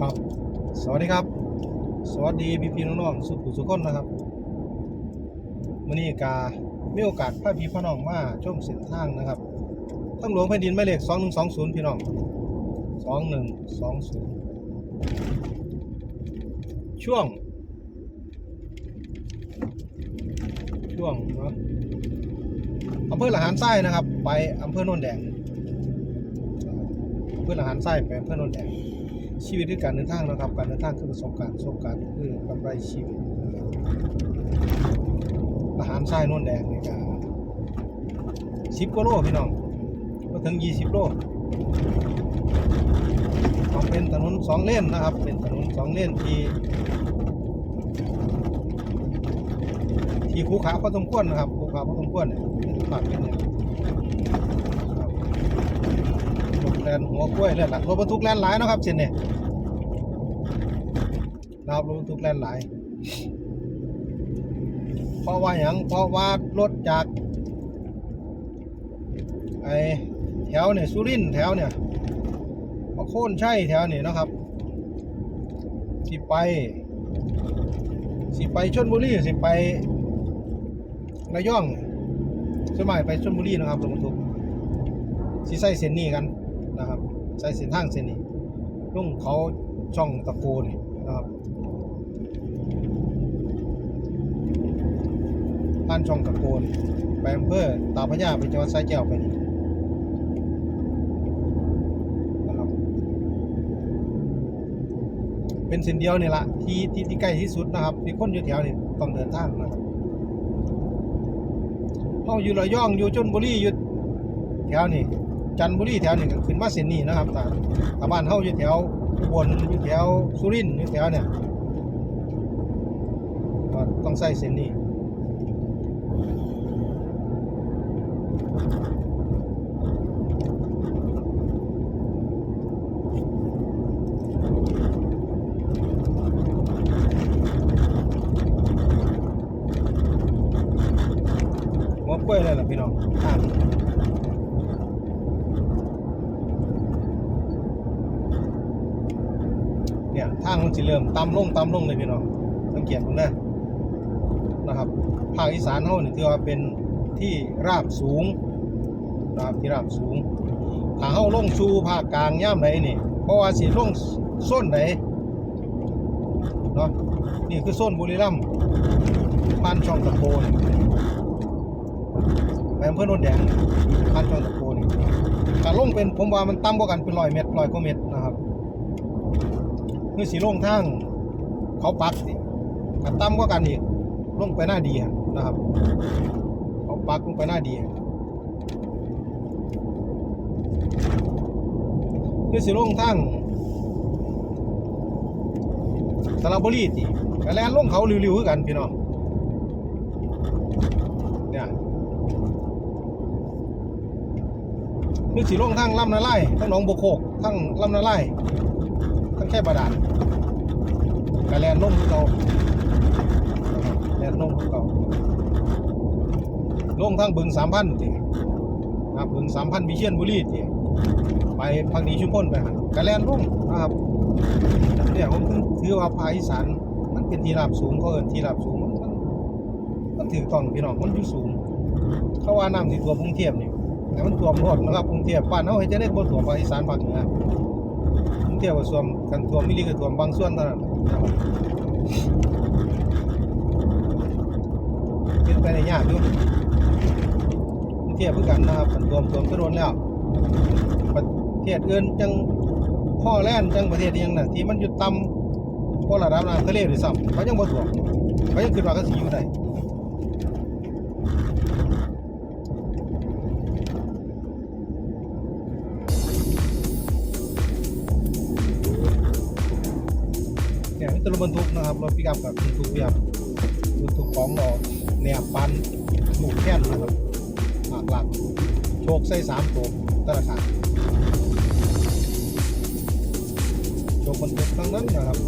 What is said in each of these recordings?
ครับ สวัสดีครับ สวัสดีพี่พี่น้องๆสุขุสุขคนนะครับมื่อนี้กามีโอกาสพาพี่พ่อน้องมาชมเส้นทางนะครับทั้งหลวงแผ่นดินหมายเลข2120พี่น้อง2120ช่วง ช่วงเนาะอำเภอละหารไส้นะครับ ไปอำเภอโนนแดงอำเภอลหารไส้ไปอำเภอโนนแดง ชีวิตคือการเดินทางนะครับ การเดินทางคือประสบการณ์ประสบการณ์คือกำไรชีวิตอาหารทรายน่นแดงนี่ก็สิบกว่าโลพี่น้องก็ถึงยี่สิบโลต้องเป็นถนนสองเลนนะครับ เป็นถนนสองเลนที่ ที่คูขาพอสมควรนะครับคูขาพอสมควรเนี่ยปากเป็นเนี่ยครับรถ แลนหัวกล้วยเลยล่ะรถบรรทุกแลนหลายนะครับเส้นเนี่ยนะครับรถบรรทุกแลนหลายเพราะว่าอย่างเพราะว่ารถจากไอแถวเนี่ยสุรินแถวเนี่ยมาโค่นใช่แถวนี่เนะครับ สิไป สิไปชลบุรีสิไประยองสมัยไปชลบุรีนะครับรถบรรทุกสิใส่เส้นนี้กัน นะครับใส่เส้นทางเส้นนี้ลงเขาช่องตะโกนี่นะครับผ่านช่องตะโกนไปอำเภอตาพระยาไปจังหวัดสายแก้วไปนี่นะครับเป็นเส้นเดียวนี่ละที่ที่ที่ใกล้ที่สุดนะครับที่คนอยู่แถวนี่ต้องเดินทางนะครับเฮาอยู่ระยองอยู่ชลบุรีอยู่แถวนี่ จันทบุรีแถวนี่ก็ขึ้นมาเส้นนี้นะครับแต่ถ้าบ้านเฮาอยู่แถวอุบลอยู่แถวสุรินทร์อยู่แถวเนี่ยต้องใส่เส้นนี้ หัวกล้วยเลยล่ะพี่น้องทาง เนี่ยทางมันจะเริ่มต่ำลงต่ำลงเลยพี่น้องสังเกตดูนะนะครับภาคอีสานเขาเนี่ยถือว่าเป็นที่ราบสูงนะครับที่ราบสูงถ้าเขาลงสู่ภาคกลางย่ามไหนนี่เพราะว่าสิลงส้นไหนเนาะนี่คือส้นบุรีรัมย์บ้านช่องตะโกนไปอำเภอโนนแดงบ้านช่องตะโกนกาลงเป็นผมว่ามันต่ำกว่ากันเป็นร้อยเมตรร้อยกว่าเมตรนะครับ คือสีลงทางเขาปักสิกันต่ำกว่ากันอีกลงไปหน้าดีนะครับ เขาปักลงไปหน้าดีคือสีลงทางสระบุรีติกระแลนลงเขาริวๆกันพี่น้องเนี่ยคือสีลงทั้งลำนาไล่ทั้งหนองบวโคกทั้งลำนาไล่ ทั้งแค่บาดาลกะแลนลงคือเก่าแลนลงคือเก่าล่งทั้งบึงสามพันทีนะครับบึงสามพันวิเชียนบุรีทีไปพักดีชุมพลไปหันกะแลนลงนะครับเนี่ยผมถือว่าภาคอีสานมันเป็นที่ราบสูงเขาเอินที่ราบสูงมันมันมันถือต้องพี่น้องมันอยู่สูง เขาว่าน้ำที่ท่วมกรุงเทพนี่แต่มันท่วมรถนะครับกรุงเทพบ้านเฮาเฮ็ดจะได้บ่ท่วภาคอีสานภาคเหนือ เทพก็ท่วมกันท่วมมิลิก็ท่วมบางส่วนเท่านั้นเป็นไปได้ยากอยู่กรุงเทพคือกันนะครับกันท่วมท่วมก็โดนแล้วประเทศอื่นจังพ่อแล่นจังประเทศยังน่ะที่มันอยู่ต่ำกว่าระดับน้ำทะเลด้วยซ้ำเขายังบ่ท่วมเขายังคิดว่าเขาสิอยู่ได้ รถบรรทุกนะครับรถปิกอัพกับบรรทุกเบียบบรรทุกของเราเนี่ยปันลูกแค้นนะครับหากหลักโชคใส่สามตัวธนาคารโชคบรรทุกทั้งนั้นนะครับ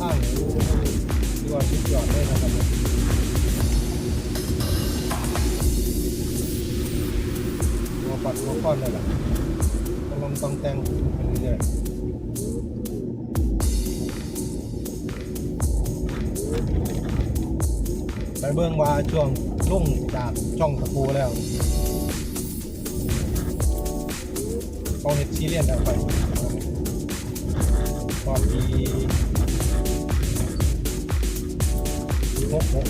อ้างที่ว่าสุดยอดเลยนะครับ อดเลยนะครับครับนะครับผมเนี่ยครับทางนี่ถือว่าสุดยอนเลยล่ะต้องลองต้องแต่งไปเรื่อยๆไปเบิ่งว่าช่วงลุ่งจากช่องตะปูแล้วเขาเห็ดซีเรียนแล้วไปตอนปีหกหก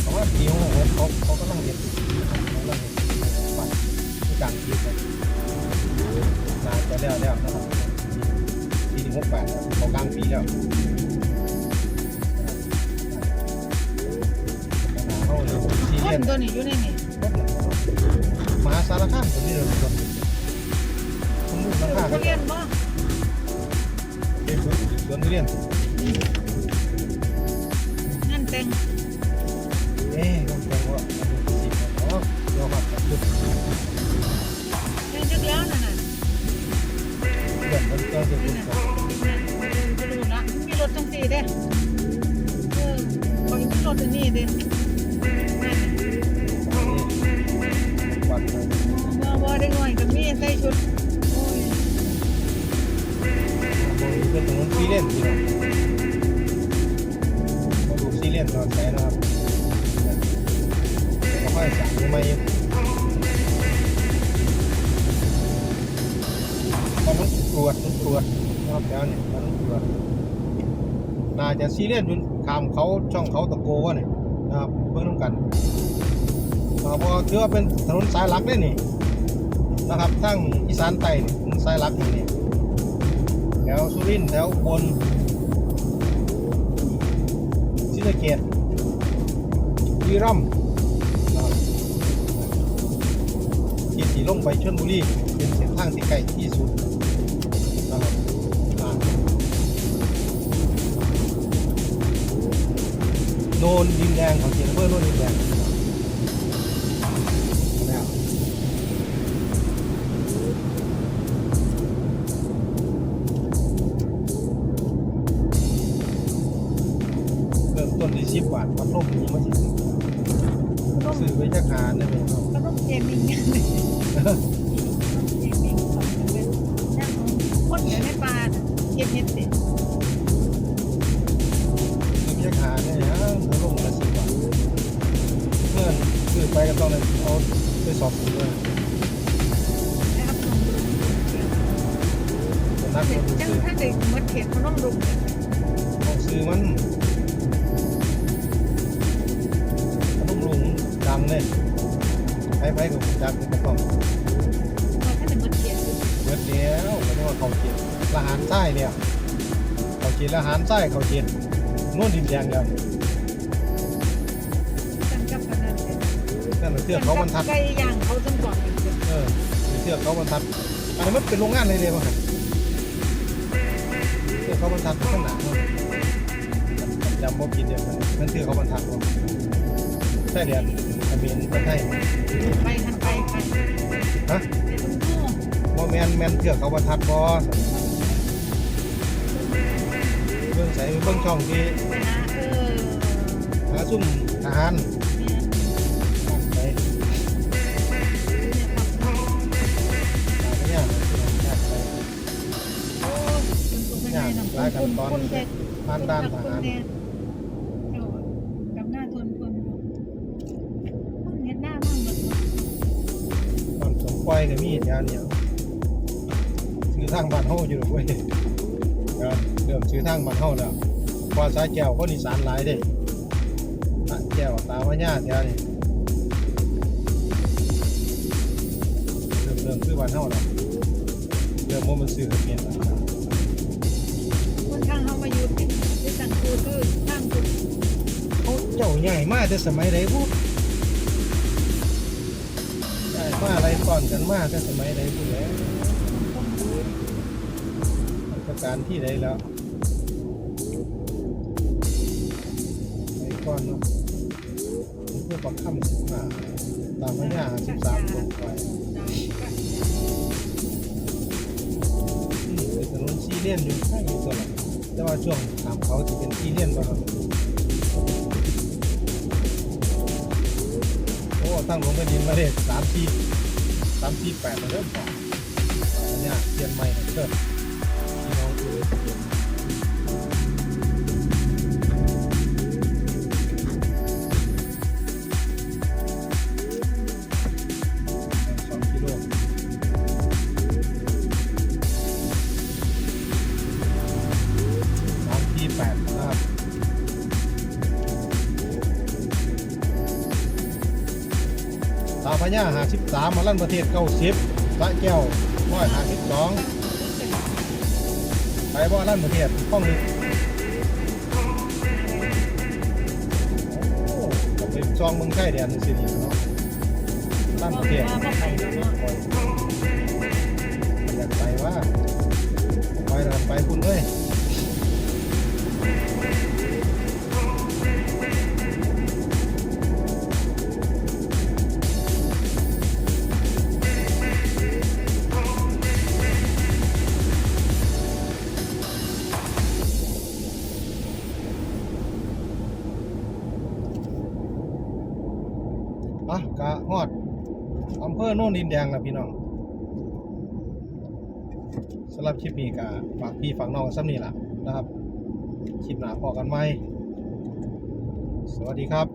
เพราะว่าปีหกหกเขาเขาก็ต้องเห็ดเขาต้องเห็ด กลางปีครับน่าจะแล้วแล้วนะครับปีที่หกแปดแล้วเขากลางปีแล้วเขาเลยซีคเรียนนตัวนี้อยู่ในนี่มหาสารคามตัวนี้เลยคนคนลูกราคาเขาเรียนบ่เป็นสวนทุเรียนนั่นแต่งเอ๊ะต้องแปลว่าสิบอ๋ อเดี๋ยวครับจุดแต่งจักแล้วนั่นน่ะเดือนมันก็จะนี่จุดน่ะครับไม่รู้นะมีรถจังซี่เด้เออขอมีรถอันนี้เด้นั่นน่ะวัดเลยบ่บ่ได้ง่อยก็มีใส่ชุดโอ้ยเป็นถนนซีเรียนพี่น้องมาดูซีเรียนตอนไหนนะครับ มันต้องตรวจต้องตรวจนะครับแล้วเนี่ยมันต้องตรวจน่าจะซีเรียนจนขามเขาช่องเขาตะโกวะเนี่ยนะครับเพิ่งต้องกันอ่าเพอถือว่าเป็นถนนสายหลักเลยนี่นะครับทั้งอีสานใต้นี่สายหลักนี่นี่แถวสุรินทร์แถวบนศรีสะเกษวีรัมย์ สีลงไปชลบุรีเป็นเส้นทางที่ใกล้ที่สุดนะครับโนนดินแดงของเขตอำเภอโนนดินแดง เก็บเห็ดเด็ดซื้อไว้จักหาได้ฮะพัดลมละสิบบาทเพื่อนซื้อไปก็ต้องเลยเอาไปสอบดูด้วยนักเด็คนจังถ้าเด็กมัดเข็ดเขาต้องลุกต้องซื้อมันพัดลมลุงดังเลยไปไปกับจักรก็ต้องว่าถ้าเด็กมัดเข็ดเบิดเดียวไม่ต้องว่าเขาเจ็ด ละหารไส้เนี่ยเขาเจ็ดละหารไส้เขาเจ็ดนู่นดินแดงแล้วกันกับกันนั่นเลยนั่นน่ะเทือกเขาบรรทัดไก่ย่างเขาต้องก่อนกันเลยเออเทือกเขาบรรทัดอันนี้มันเป็นโรงงานเลยเลยป่ะครับเทือกเขาบรรทัดข้างหน้าเนาะจำบ่ผิดเนี่ยมันนั่นเทือกเขาบรรทัดบ่ใช่เดียนทะเบียนประเทศไทยไปหันไปไปฮะไปตรงนู้นบ่แมนแมนเทือกเขาบรรทัดบ่เบิ่งใส่เบิ่งช่องที่ไปหาเออหาซุ่มทหารเนี่ยนั่นไปเนี่ยครับหาไปเนี่ยยากไปโอ้ยคุณคุณไม่ได้นำคุณคุณคุณแค่ผ่านด้านทหารเจ้ากับหน้าทนทนคนเห็นหน้ามั่งหมดมันสมปล่อยก็มีแถวเนี่ยซื้อทางบ้านเฮาอยู่ดอกเว้ยเดี๋ยวเริ่มซื้อทางบ้านเฮาแล้วพอสายแก้วคนอีสานหลายเด้สายแก้วตาพญาแถวนี้เริ่มเริ่มซื้อบ้านเฮาแล้วเริ่มว่ามันซื้อทะเบียนแล้วคนข้างเขามาอยู่ที่ที่สังคูคือข้างคุณเขาเจ้าใหญ่มากแต่สมัยใดพูดใหญ่มาอะไรก่อนกันมากแต่สมัยใดพูดแล้วประการที่ใดแล้ว ก้อนเนาะเพื่อปักคำสิบห้าตามพญาสิบสามลงไปเป็นถนนซีเลียนอยู่ใช่อยู่ตัวละแต่ว่าช่วงถามเขาจะเป็นซีเลียนป่ะครับโอ้ตั้งลงไปดินมาเลยสามทีสามสี่แปดมาเริ่มต่ออันเนี้ยเปลี่ยนใหม่เพิ่มพี่น้องคือเปลี่ยน พญาหาสิบสามมาลั่นประเทศเก้าสิบตะแก้วร้อยหาสิบสองไปบ่ลั่นประเทศห้องนี้โอ้ก็เป็นซองเมืองไทยแดนนี่สิเนาะลั่นประเทศอยากไปว่าไปแล้วไปคุณเอ้ย อะกะฮอดอำเภอโน่นดินแดงนะพี่น้องสำหรับคลิปนี้กะฝากพี่ฝากน้องซ้ำนี่แหละนะครับคลิปหน้าพอกันไหมสวัสดีครับ